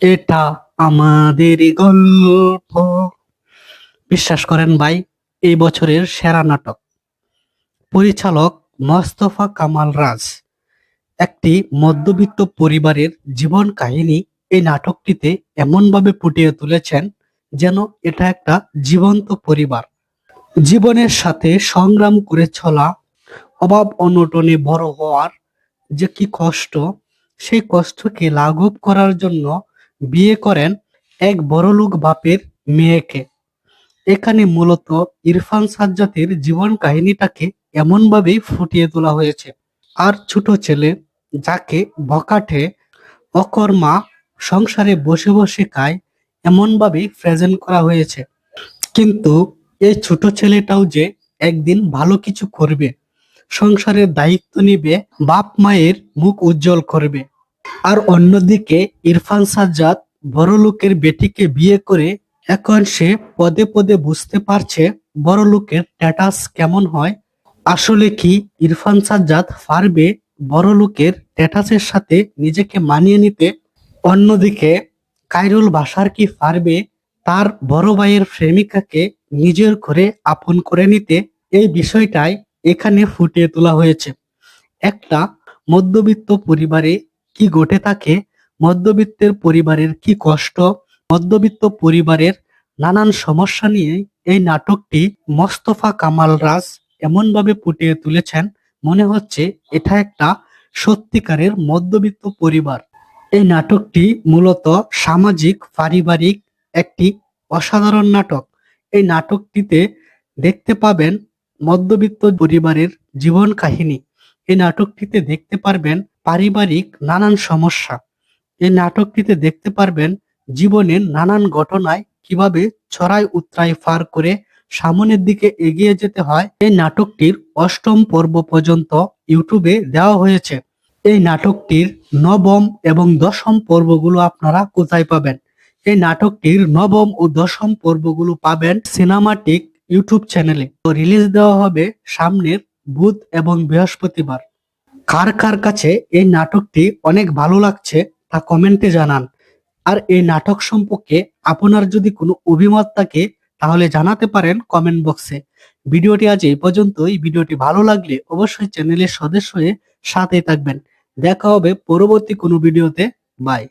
এটা আমাদের গল্প। বিশ্বাস করেন ভাই, এই বছরের সেরা নাটক। পরিচালক মোস্তফা কামাল রাজ, একটি মধ্যবিত্ত পরিবারের জীবন কাহিনী এই নাটকটিতে এমনভাবে ফুটিয়ে তুলেছেন যেন এটা একটা জীবন্ত পরিবার। জীবনের সাথে সংগ্রাম করে চলা, অভাব অনটনে বড় হওয়ার যে কি কষ্ট, সেই কষ্টকে লাঘব করার জন্য বিয়ে করেন এক বড়লোক বাপের মেয়েকে। এখানে মূলত ইরফান সাজ্জাতের জীবন কাহিনীটাকে এমনভাবেই ফুটিয়ে তোলা হয়েছে। আর ছোট ছেলে যাকে বকাঠে অকর্মা, সংসারে বসে বসে খায়, এমনভাবেই প্রেজেন্ট করা হয়েছে। কিন্তু এই ছোট ছেলেটাও যে একদিন ভালো কিছু করবে, সংসারের দায়িত্ব নিবে, বাপ মায়ের মুখ উজ্জ্বল করবে। আর অন্যদিকে ইরফান সাজ্জাদ বড় লোকের বেটিকে বিয়ে করে এখন সে পদে পদে বুঝতে পারছে বড় লোকের স্ট্যাটাস কেমন হয়। আসলে কি ইরফান সাজ্জাদ পারবে বড় লোকের স্ট্যাটাসের সাথে নিজেকে মানিয়ে নিতে? অন্যদিকে কাইরুল বাসার কি পারবে তার বড় ভাইয়ের প্রেমিকাকে নিজের ঘরে আপন করে নিতে? এই বিষয়টাই এখানে ফুটিয়ে তোলা হয়েছে। একটা মধ্যবিত্ত পরিবারে কি ঘটে থাকে, মধ্যবিত্তের পরিবারের কি কষ্ট, মধ্যবিত্ত পরিবারের নানান সমস্যা নিয়ে এই নাটকটি মোস্তফা কামাল রাজ এমনভাবে ফুটিয়ে তুলেছেন, মনে হচ্ছে এটা একটা সত্যিকারের মধ্যবিত্ত পরিবার। এই নাটকটি মূলত সামাজিক, পারিবারিক একটি অসাধারণ নাটক। এই নাটকটিতে দেখতে পাবেন মধ্যবিত্ত পরিবারের জীবন কাহিনী। এই নাটকটিতে দেখতে পারবেন পারিবারিক নানান সমস্যা। এই নাটকটিতে দেখতে পারবেন জীবনের নানান ঘটনায় কীভাবে ছড়াই উতরাই পার করে সামনের দিকে এগিয়ে যেতে হয়। এই নাটকটির অষ্টম পর্ব পর্যন্ত ইউটিউবে দেওয়া হয়েছে। এই নাটকটির নবম এবং দশম পর্বগুলো আপনারা কোথায় পাবেন? এই নাটকটির নবম ও দশম পর্বগুলো পাবেন সিনেমাটিক ইউটিউব চ্যানেলে। তো রিলিজ দেওয়া হবে সামনের বুধ এবং বৃহস্পতিবার। কার কার কাছে এই নাটকটি অনেক ভালো লাগছে তা কমেন্টে জানান। আর এই নাটক সম্পর্কে আপনার যদি কোনো অভিমত থাকে, তাহলে জানাতে পারেন কমেন্ট বক্সে। ভিডিওটি আজ এই পর্যন্তই। ভিডিওটি ভালো লাগলে অবশ্যই চ্যানেলের সদস্য হয়ে সাথে থাকবেন। দেখা হবে পরবর্তী কোনো ভিডিওতে। বাই।